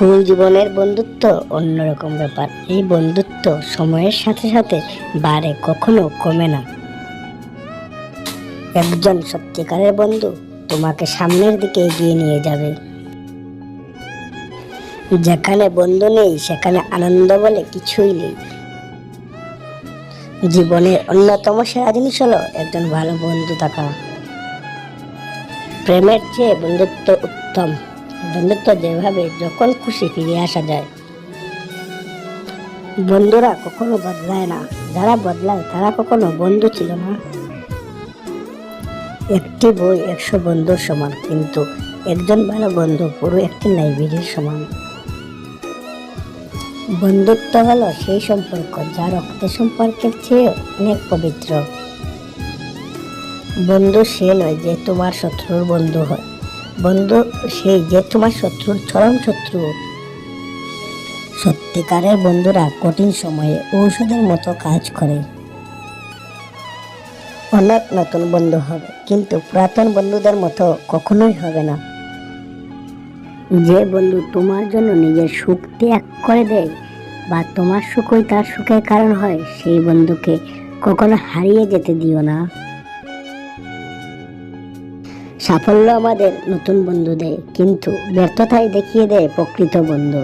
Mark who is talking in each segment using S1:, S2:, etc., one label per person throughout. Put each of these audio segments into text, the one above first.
S1: School জীবনের বন্ধুত্ব অন্যরকম ব্যাপার। এই বন্ধুত্ব সময়ের সাথে সাথে বাড়ে, কখনো কমে না। একজন সত্যিকারের বন্ধু তোমাকে সামনের দিকে এগিয়ে নিয়ে যাবে। যেখানে বন্ধু নেই, সেখানে আনন্দ বলে কিছুই নেই। জীবনের অন্যতম সেরা জিনিস হলো একজন ভালো বন্ধু থাকা। প্রেমের চেয়ে বন্ধুত্ব উত্তম। বন্ধুত্ব যেভাবে যখন খুশি ফিরে আসা যায়। বন্ধুরা কখনো বদলায় না। যারা বদলায় তারা কখনো বন্ধু ছিল না। একটি বই একশো বন্ধুর সমান, কিন্তু একজন ভালো বন্ধু পুরো একটি লাইব্রেরির সমান। বন্ধুত্ব হলো সেই সম্পর্ক যা রক্ত সম্পর্কের চেয়ে অনেক পবিত্র। বন্ধু সে নয় যে তোমার শত্রুর বন্ধু হয়। বন্ধু, সেই যে তোমার শত্রুর চরম শত্রু। সত্যিকারের বন্ধুরা কঠিন সময়ে ঔষধের মতো কাজ করে। অনেক নতুন বন্ধু হবে, কিন্তু পুরাতন বন্ধুদের মতো কখনোই হবে না। যে বন্ধু তোমার জন্য নিজের সুখ ত্যাগ করে দেয় বা তোমার সুখই তার সুখের কারণ হয়, সেই বন্ধুকে কখনো হারিয়ে যেতে দিও না। সাফল্য আমাদের নতুন বন্ধু দেয়, কিন্তু ব্যর্থতাই দেখিয়ে দেয় প্রকৃত বন্ধু।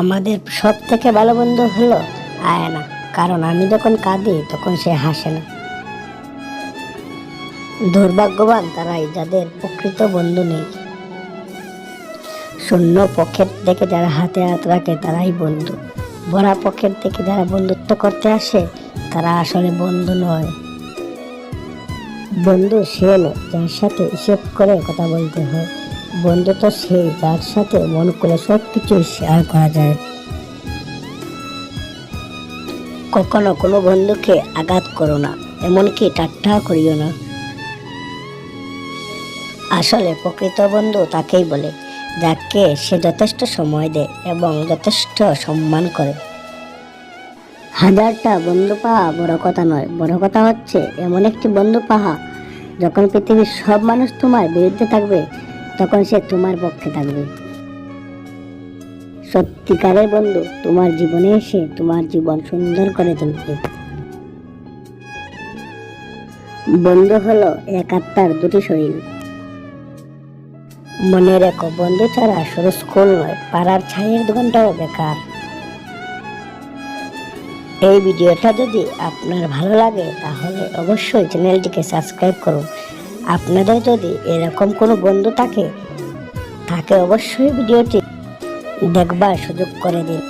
S1: আমাদের সব থেকে ভালো বন্ধু হলো আয়না, কারণ আমি যখন কাঁদি তখন সে হাসে না। দুর্ভাগ্যবান তারাই যাদের প্রকৃত বন্ধু নেই। শূন্য পকেট থেকে যারা হাতে হাত রাখে তারাই বন্ধু। ভরা পকেট থেকে যারা বন্ধুত্ব করতে আসে, তারা আসলে বন্ধু নয়। বন্ধু সে নয় যার সাথে হিসেব করে কথা বলতে হয়। বন্ধু তো সেই, যার সাথে মন করে সব কিছু শেয়ার করা যায়। কখনো কোনো বন্ধুকে আঘাত করো না, এমনকি ঠাট্টা করিও না। আসলে প্রকৃত বন্ধু তাকেই বলে, যাকে সে যথেষ্ট সময় দেয় এবং যথেষ্ট সম্মান করে। হাজারটা বন্ধু পাওয়া বড় কথা নয়। বড় কথা হচ্ছে, এমন একটি বন্ধু পাহা যখন পৃথিবীর সব মানুষ তোমার বিরুদ্ধে থাকবে, তখন সে তোমার পক্ষে থাকবে। সত্যিকারের বন্ধু তোমার জীবনে এসে তোমার জীবন সুন্দর করে তুলবে। বন্ধু হলো এক আত্মার দুটি শরীর। মনে রেখো, বন্ধু ছাড়া শুধু স্কুল নয়, পাড়ার ছাইয়ের দোকানটাও বেকার। এই ভিডিওটা যদি আপনার ভালো লাগে, তাহলে অবশ্যই চ্যানেলটিকে সাবস্ক্রাইব করুন। আপনাদের যদি এরকম কোনো বন্ধু থাকে, তাকে অবশ্যই ভিডিওটি দেখবার সুযোগ করে দিন।